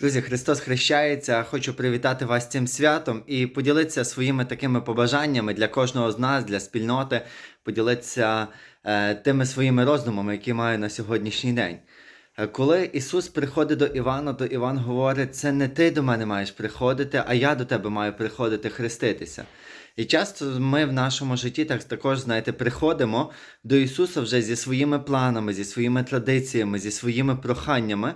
Друзі, Христос хрещається. Хочу привітати вас цим святом і поділитися своїми такими побажаннями для кожного з нас, для спільноти, поділитися е, тими своїми роздумами, які маю на сьогоднішній день. Е, Коли Ісус приходить до Івана, то Іван говорить: це не ти до мене маєш приходити, а я до тебе маю приходити хреститися. І часто ми в нашому житті так також, знаєте, приходимо до Ісуса вже зі своїми планами, зі своїми традиціями, зі своїми проханнями.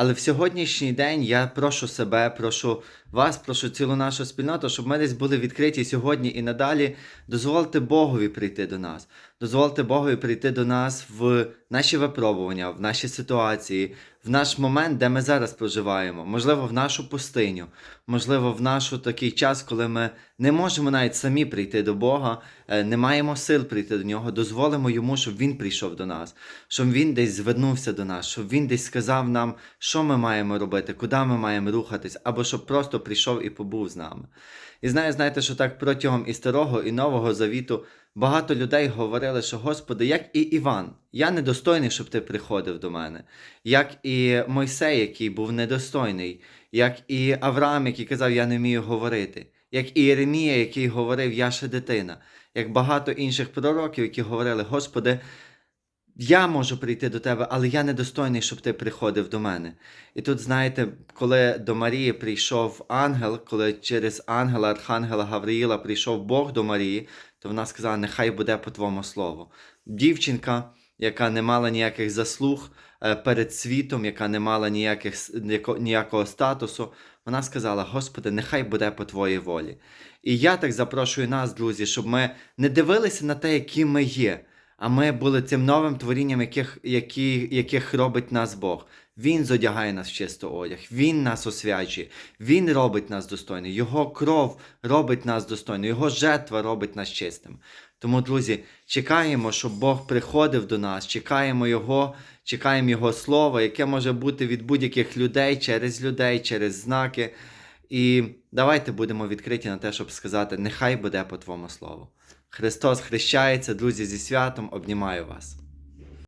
Але в сьогоднішній день я прошу себе, прошу вас, прошу цілу нашу спільноту, щоб ми десь були відкриті сьогодні і надалі. Дозвольте Богові прийти до нас. Дозвольте Богові прийти до нас в наші випробування, в наші ситуації, в наш момент, де ми зараз проживаємо, можливо, в нашу пустиню, можливо, в наш такий час, коли ми не можемо навіть самі прийти до Бога, е, не маємо сил прийти до нього. Дозволимо йому, щоб він прийшов до нас, щоб він десь звернувся до нас, щоб він десь сказав нам, що ми маємо робити, куди ми маємо рухатись, або щоб просто прийшов і побув з нами. І знаю, знаєте, що так протягом і старого, і нового завіту багато людей говорили, що Господи, як і Іван, я недостойний, щоб ти приходив до мене, як і Мойсей, який був недостойний, як і Авраам, який казав, я не вмію говорити, як і Єремія, який говорив, я ще дитина, як багато інших пророків, які говорили, Господи, я можу прийти до тебе, але я недостойний, щоб ти приходив до мене. І тут, знаєте, коли до Марії прийшов ангел, коли через ангела, архангела Гавриїла прийшов Бог до Марії, то вона сказала: Нехай буде по твоєму слову. Дівчинка, яка не мала ніяких заслуг е, перед світом, яка не мала ніяких, ніякого статусу, вона сказала: Господи, нехай буде по твоїй волі. І я так запрошую нас, друзі, щоб ми не дивилися на те, які ми є. А ми були цим новим творінням, яких, які, яких робить нас Бог. Він зодягає нас в чисто одяг, Він нас освячує, Він робить нас достойними, Його кров робить нас достойними, Його жертва робить нас чистим. Тому, друзі, чекаємо, щоб Бог приходив до нас, чекаємо Його, чекаємо Його Слова, яке може бути від будь-яких людей, через людей, через знаки. І давайте будемо відкриті на те, щоб сказати, нехай буде по Твоєму слову. Христос хрещається, друзі, зі святом, обнімаю вас.